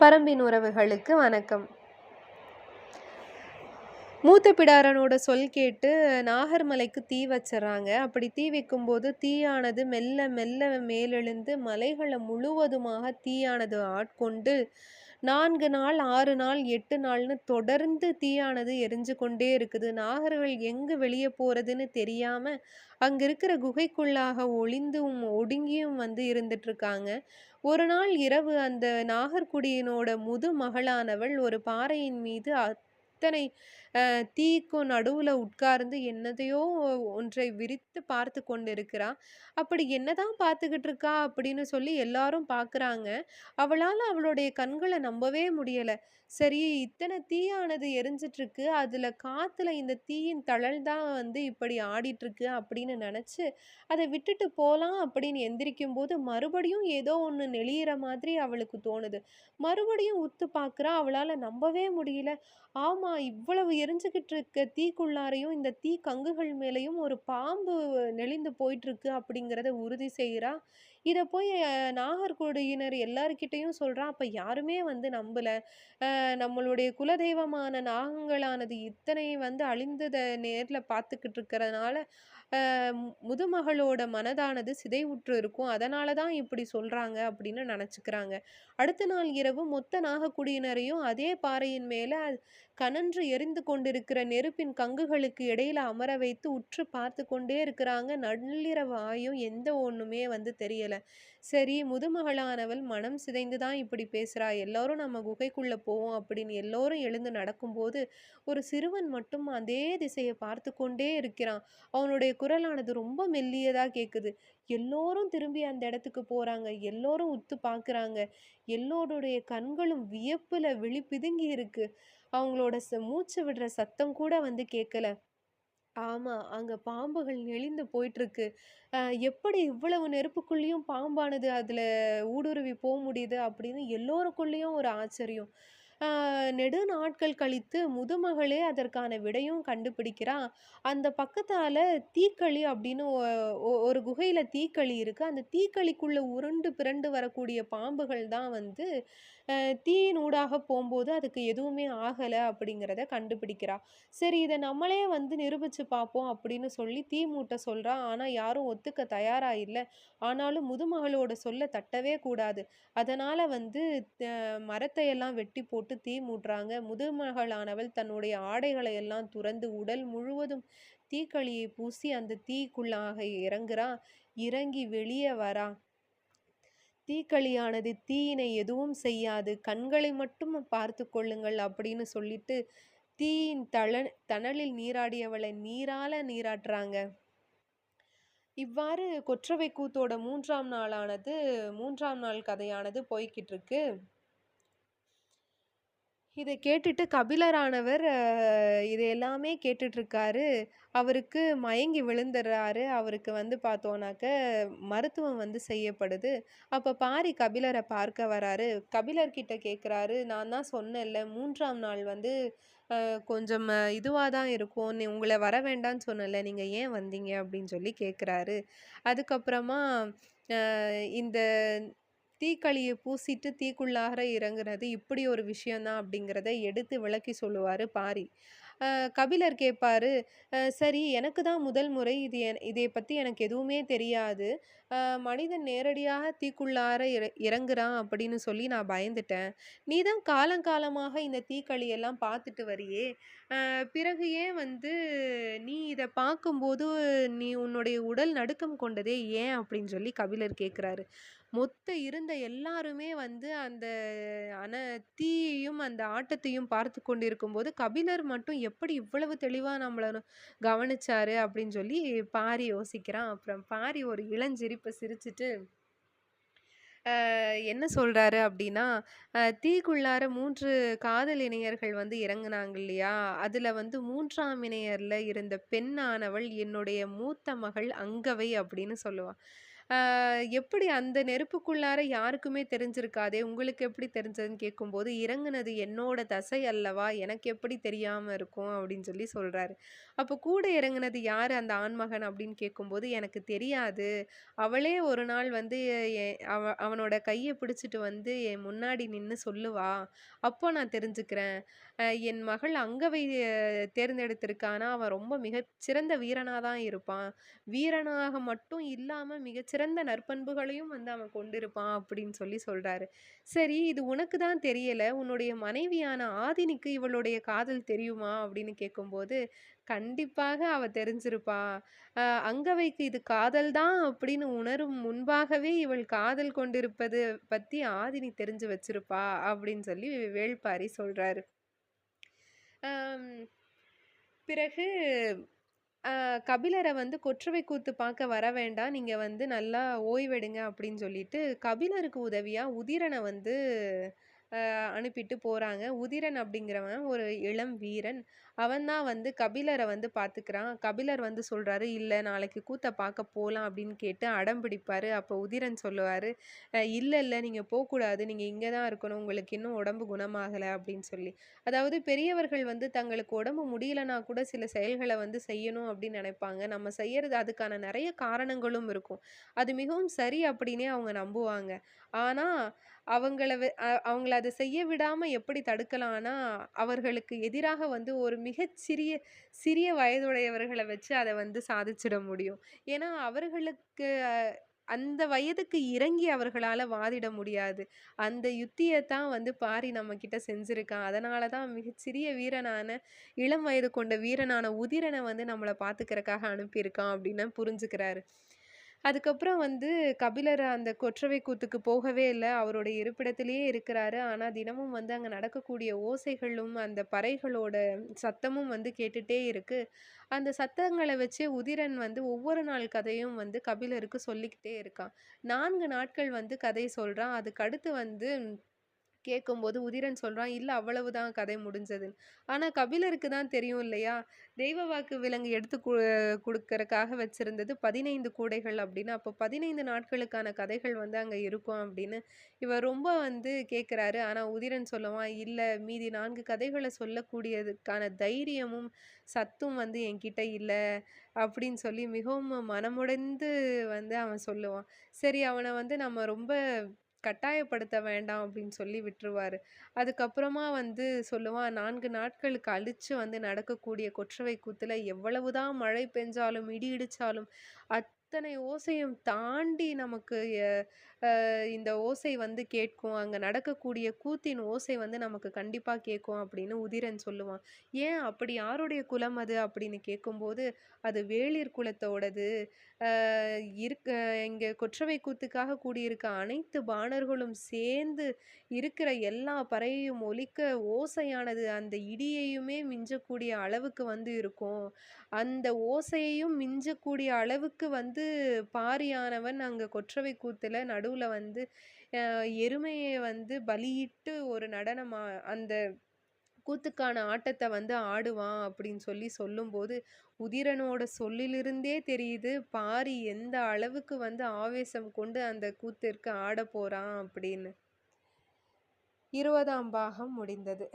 பரம்பின் உறவுகளுக்கு வணக்கம். மூத்த பிடாரனோட சொல் கேட்டு நாகர்மலைக்கு தீ வச்சிடறாங்க அப்படி தீ வைக்கும்போது தீயானது மெல்ல மெல்ல மேலெழுந்து மலைகளை முழுவதுமாக தீயானது ஆட்கொண்டு நான்கு நாள் ஆறு நாள் எட்டு நாள்னு தொடர்ந்து தீயானது எரிஞ்சு கொண்டே இருக்குது. நாகர்கள் எங்கு வெளியே போறதுன்னு தெரியாம அங்க இருக்கிற குகைக்குள்ளாக ஒளிந்தும் ஒடுங்கியும் வந்து இருந்துட்டு இருக்காங்க ஒரு நாள் இரவு அந்த நாகர்குடியினோட முது மகளானவள் ஒரு பாறையின் மீது இத்தனை தீக்கும் நடுவுல உட்கார்ந்து என்னதையோ ஒன்றை விரித்து பார்த்து கொண்டு இருக்கிறா அப்படி என்னதான் பார்த்துக்கிட்டு இருக்கா அப்படின்னு சொல்லி எல்லாரும் பார்க்குறாங்க. அவளால அவளுடைய கண்களை நம்பவே முடியலை. சரி இத்தனை தீயானது எரிஞ்சிட்ருக்கு. அதில் காற்றுல இந்த தீயின் தழல் தான் வந்து இப்படி ஆடிட்டுருக்கு அப்படின்னு நினச்சி அதை விட்டுட்டு போகலாம் அப்படின்னு எந்திரிக்கும் போது மறுபடியும் ஏதோ ஒன்று நெளியிற மாதிரி அவளுக்கு தோணுது. மறுபடியும் உத்து பார்க்குறா அவளால் நம்பவே முடியல. ஆமாம் இவ்வளவு எரிஞ்சுக்கிட்டு இருக்க தீக்குள்ளாரையும் இந்த தீ கங்குகள் மேலேயும் ஒரு பாம்பு நெளிந்து போயிட்டுருக்கு அப்படிங்கிறத உறுதி செய்கிறா இத போய் அஹ், நாகர்கோடியினர் எல்லார்கிட்டயும் சொல்றா அப்போ யாருமே வந்து நம்பலை. நம்மளுடைய குலதெய்வமான நாகங்களானது இத்தனை வந்து அழிந்ததை நேர்ல பார்த்துக்கிட்டு இருக்கிறதுனால முதுமகளோட மனதானது சிதைவுற்று இருக்கும். அதனால தான் இப்படி சொல்கிறாங்க அப்படின்னு நினச்சிக்கிறாங்க. அடுத்த நாள் இரவு மொத்த நாகக்குடியினரையும் அதே பாறையின் மேலே கனன்று எரிந்து கொண்டிருக்கிற நெருப்பின் கங்குகளுக்கு இடையில அமர வைத்து உற்று பார்த்து கொண்டே இருக்கிறாங்க. நள்ளிரவு ஆயும் எந்த ஒன்றுமே வந்து தெரியலை. சரி முதுமகளானவள் மனம் சிதைந்து தான் இப்படி பேசுகிறா எல்லோரும் நம்ம குகைக்குள்ளே போவோம் அப்படின்னு எல்லோரும் எழுந்து நடக்கும்போது ஒரு சிறுவன் மட்டும் அதே திசையை பார்த்து கொண்டே இருக்கிறான். அவனுடைய குரலானது ரொம்ப மெல்லியதாக கேட்குது எல்லோரும் திரும்பி அந்த இடத்துக்கு போகிறாங்க எல்லோரும் உத்து பார்க்குறாங்க எல்லோருடைய கண்களும் வியப்பில் விழி பிதுங்கி இருக்கு. அவங்களோட ச- மூச்சு விடுற சத்தம் கூட வந்து கேட்கல ஆமாம் அங்கே பாம்புகள் நெளிந்து போயிட்டுருக்கு எப்படி இவ்வளவு நெருப்புக்குள்ளேயும் பாம்பானது அதில் ஊடுருவி போக முடியுது அப்படின்னு எல்லோருக்குள்ளேயும் ஒரு ஆச்சரியம். நெடு நாட்கள் கழித்து முதுமகளே அதற்கான விடையும் கண்டுபிடிக்கிறா. அந்த பக்கத்தால் தீக்களி அப்படின்னு ஒரு குகையில் தீக்களி இருக்குது அந்த தீக்களிக்குள்ளே உருண்டு பிறண்டு வரக்கூடிய பாம்புகள் தான் வந்து தீயின் ஊடாக போகும்போது அதுக்கு எதுவுமே ஆகலை அப்படிங்கிறத கண்டுபிடிக்கிறா. சரி இதை நம்மளே வந்து நிரூபித்து பார்ப்போம் அப்படின்னு சொல்லி தீ மூட்ட சொல்கிறா ஆனால் யாரும் ஒத்துக்க தயாராக இல்லை. ஆனாலும் முதுமகளோட சொல்ல தட்டவே கூடாது. அதனால் வந்து மரத்தை எல்லாம் வெட்டி போட்டு தீ மூட்டுறாங்க. முதுமகளானவள் தன்னுடைய ஆடைகளை எல்லாம் துறந்து உடல் முழுவதும் தீக்களியை பூசி அந்த தீக்குள்ளாக இறங்குறா. இறங்கி வெளியே வரா. தீக்களியானது தீயினை எதுவும் செய்யாது. கண்களை மட்டும் பார்த்து கொள்ளுங்கள் அப்படின்னு சொல்லிட்டு தீயின் தள தணலில் நீராடியவளை நீரால நீராட்டுறாங்க. இவ்வாறு கொற்றவை கூத்தோட மூன்றாம் நாளானது மூன்றாம் நாள் கதையானது போய்கிட்டு இருக்கு இதை கேட்டுட்டு கபிலரானவர் இது எல்லாமே கேட்டுட்ருக்காரு. அவருக்கு மயங்கி விழுந்துடுறாரு அவருக்கு வந்து பார்த்தோன்னாக்க மருத்துவம் வந்து செய்யப்படுது. அப்போ பாரி கபிலரை பார்க்க வராரு. கபிலர்கிட்ட கேட்குறாரு நான் தான் சொன்னேன்ல மூன்றாம் நாள் வந்து கொஞ்சம் இதுவாக தான் இருக்கும். நீ உங்களை வர வேண்டாம்னு சொன்னேன்ல நீங்கள் ஏன் வந்தீங்க? அப்படின்னு சொல்லி கேட்குறாரு அதுக்கப்புறமா இந்த தீக்களியை பூசிட்டு தீக்குள்ளார இறங்குறது இப்படி ஒரு விஷயந்தான் அப்படிங்கிறத எடுத்து விளக்கி சொல்லுவார் பாரி. கபிலர் கேட்பாரு சரி எனக்கு தான் முதல் முறை இது என்- இதை பற்றி எனக்கு எதுவுமே தெரியாது. மனிதன் நேரடியாக தீக்குள்ளார இற- இறங்குறான் அப்படின்னு சொல்லி நான் பயந்துட்டேன். நீ தான் காலங்காலமாக இந்த தீக்களியெல்லாம் பார்த்துட்டு வரியே. பிறகு ஏன் வந்து நீ இதை பார்க்கும்போது நீ உன்னுடைய உடல் நடுக்கம் கொண்டதே ஏன்? அப்படின்னு சொல்லி கபிலர் கேட்குறாரு. மொத்த இருந்த எல்லாருமே வந்து அந்த அன தீயையும் அந்த ஆட்டத்தையும் பார்த்து கொண்டிருக்கும் போது கபிலர் மட்டும் எப்படி இவ்வளவு தெளிவா நம்மளை கவனிச்சாரு அப்படின்னு சொல்லி பாரி யோசிக்கிறான். அப்புறம் பாரி ஒரு இளஞ்சிரிப்பை சிரிச்சுட்டு என்ன சொல்றாரு அப்படின்னா அஹ் தீக்குள்ளார மூன்று காதல் இணையர்கள் வந்து இறங்குனாங்க இல்லையா? அதுல வந்து மூன்றாம் இணையர்ல இருந்த பெண்ணானவள் என்னுடைய மூத்த மகள் அங்கவை அப்படின்னு சொல்லுவாள் எப்படி அந்த நெருப்புக்குள்ளார யாருக்குமே தெரிஞ்சிருக்காதே! உங்களுக்கு எப்படி தெரிஞ்சதுன்னு கேட்கும்போது, "இறங்குனது என்னோட தசை அல்லவா! எனக்கு எப்படி தெரியாமல் இருக்கும்?" அப்படின்னு சொல்லி சொல்கிறாரு அப்போ கூட இறங்குனது யார் அந்த ஆண்மகன் அப்படின்னு கேட்கும்போது, "எனக்கு தெரியாது. அவளே ஒரு நாள் வந்து அவ அவனோட கையை பிடிச்சிட்டு வந்து என் முன்னாடி நின்று சொல்லுவா. அப்போ நான் தெரிஞ்சுக்கிறேன். என் மகள் அங்கவை தேர்ந்தெடுத்திருக்கானா, அவன் ரொம்ப மிகச்சிறந்த சிறந்த தான் இருப்பான். வீரனாக மட்டும் இல்லாமல் மிகச்சிறந்த நற்பண்புகளையும் வந்து அவன் கொண்டிருப்பான் அப்படின்னு சொல்லி சொல்கிறாரு சரி இது உனக்கு தான் தெரியலை உன்னுடைய மனைவியான ஆதினிக்கு இவளுடைய காதல் தெரியுமா? அப்படின்னு கேட்கும்போது, கண்டிப்பாக அவ தெரிஞ்சிருப்பா. அங்கவைக்கு இது காதல் தான் அப்படின்னு உணரும் முன்பாகவே இவள் காதல் கொண்டிருப்பது பற்றி ஆதினி தெரிஞ்சு வச்சிருப்பா அப்படின்னு சொல்லி வேள்பாரி சொல்கிறாரு பிறகு கபிலரை வந்து கொற்றவை கூத்து பார்க்க வர வேண்டாம். நீங்கள் வந்து நல்லா ஓய்வெடுங்க அப்படின்னு சொல்லிட்டு, கபிலருக்கு உதவியாக உதிரனை வந்து அனுப்பிட்டு போகிறாங்க உதிரன் அப்படிங்கிறவன் ஒரு இளம் வீரன். அவன் தான் வந்து கபிலரை வந்து பார்த்துக்கிறான். கபிலர் வந்து சொல்கிறாரு இல்லை நாளைக்கு கூத்தை பார்க்க போகலாம் அப்படின்னு கேட்டு அடம் பிடிப்பார் அப்போ உதிரன் சொல்லுவார் இல்லை இல்லை நீங்கள் போகக்கூடாது நீங்கள் இங்கே தான் இருக்கணும். உங்களுக்கு இன்னும் உடம்பு குணமாகலை அப்படின்னு சொல்லி. அதாவது பெரியவர்கள் வந்து தங்களுக்கு உடம்பு முடியலனா கூட சில செயல்களை வந்து செய்யணும் அப்படின்னு நினைப்பாங்க. நம்ம செய்யறது அதுக்கான நிறைய காரணங்களும் இருக்கும். அது மிகவும் சரி அப்படின்னே அவங்க நம்புவாங்க. ஆனால் அவங்கள அவங்கள அதை செய்ய விடாமல் எப்படி தடுக்கலான்னா, அவர்களுக்கு எதிராக வந்து ஒரு மிகச்சிறிய சிறிய வயதுடையவர்களை வச்சு அதை வந்து சாதிச்சிட முடியும். ஏன்னா, அவர்களுக்கு அந்த வயதுக்கு இறங்கி அவர்களால் வாதிட முடியாது. அந்த யுத்தியை தான் வந்து பாரி நம்மக்கிட்ட செஞ்சுருக்கான் அதனால தான் மிகச்சிறிய வீரனான இளம் வயது கொண்ட வீரனான உதிரனை வந்து நம்மளை பார்த்துக்கிறக்காக அனுப்பியிருக்கான் அப்படின்னு புரிஞ்சுக்கிறாரு. அதுக்கப்புறம் வந்து கபிலர் அந்த கொற்றவை கூத்துக்கு போகவே இல்லை அவருடைய இருப்பிடத்திலேயே இருக்கிறாரு. ஆனால் தினமும் வந்து அங்கே நடக்கக்கூடிய ஓசைகளும், அந்த பறைகளோட சத்தமும் வந்து கேட்டுகிட்டே இருக்குது அந்த சத்தங்களை வச்சு உதிரன் வந்து ஒவ்வொரு நாள் கதையும் வந்து கபிலருக்கு சொல்லிக்கிட்டே இருக்கான். நான்கு நாட்கள் வந்து கதை சொல்கிறான் அதுக்கடுத்து வந்து கேட்கும்போது உதிரன் சொல்கிறான் இல்லை அவ்வளவு அவ்வளவுதான் கதை முடிஞ்சதுன்னு." ஆனால் கபிலருக்கு தான் தெரியும் இல்லையா? தெய்வ வாக்கு விலங்கு எடுத்து கொடுக்கறக்காக குடுக்கறக்காக வச்சிருந்தது 15 கூடைகள் அப்படின்னு. அப்போ 15 நாட்களுக்கான கதைகள் வந்து அங்கே இருக்கும் அப்படின்னு இவர் ரொம்ப வந்து கேட்குறாரு ஆனால் உதிரன் சொல்லுவான், இல்லை மீதி நான்கு கதைகளை சொல்லக்கூடியதுக்கான தைரியமும், சத்தும் வந்து என்கிட்ட இல்லை அப்படின்னு சொல்லி மிகவும் மனமுடைந்து வந்து அவன் சொல்லுவான். சரி அவனை வந்து நம்ம ரொம்ப கட்டாயப்படுத்த வேண்டாம் அப்படின்னு சொல்லி விட்டுருவாரு. அதுக்கப்புறமா வந்து சொல்லுவான், நான்கு நாட்களுக்கு அழிச்சு வந்து நடக்கக்கூடிய கொற்றவை கூத்துல எவ்வளவுதான் மழை பெஞ்சாலும், இடி இடிச்சாலும், அத்தனை ஓசையும் தாண்டி நமக்கு இந்த ஓசை வந்து கேட்கும். அங்கே நடக்கக்கூடிய கூத்தின் ஓசை வந்து நமக்கு கண்டிப்பாக கேட்கும் அப்படின்னு உதிரன் சொல்லுவான். "ஏன் அப்படி யாருடைய குலம் அது?" அப்படின்னு கேட்கும்போது, "அது வேளிர் குலத்தோடது. இருக்க இங்கே கொற்றவை கூத்துக்காக கூடியிருக்க அனைத்து பாணர்களும் சேர்ந்து இருக்கிற எல்லா பறையையும் ஒலிக்க ஓசையானது அந்த இடியையுமே மிஞ்சக்கூடிய அளவுக்கு வந்து இருக்கும். அந்த ஓசையையும் மிஞ்சக்கூடிய அளவுக்கு வந்து பாரியானவன் அங்கே கொற்றவை கூத்தில் நடு நடுவில் வந்து எருமையை வந்து பலியிட்டு ஒரு நடனமா அந்த கூத்துக்கான ஆட்டத்தை வந்து ஆடுவான் அப்படின்னு சொல்லி சொல்லும்போது, உதிரனோட சொல்லிலிருந்தே தெரியுது, பாரி எந்த அளவுக்கு வந்து ஆவேசம் கொண்டு அந்த கூத்திற்கு ஆடப்போறான் அப்படின்னு. 20ஆம் பாகம் முடிந்தது.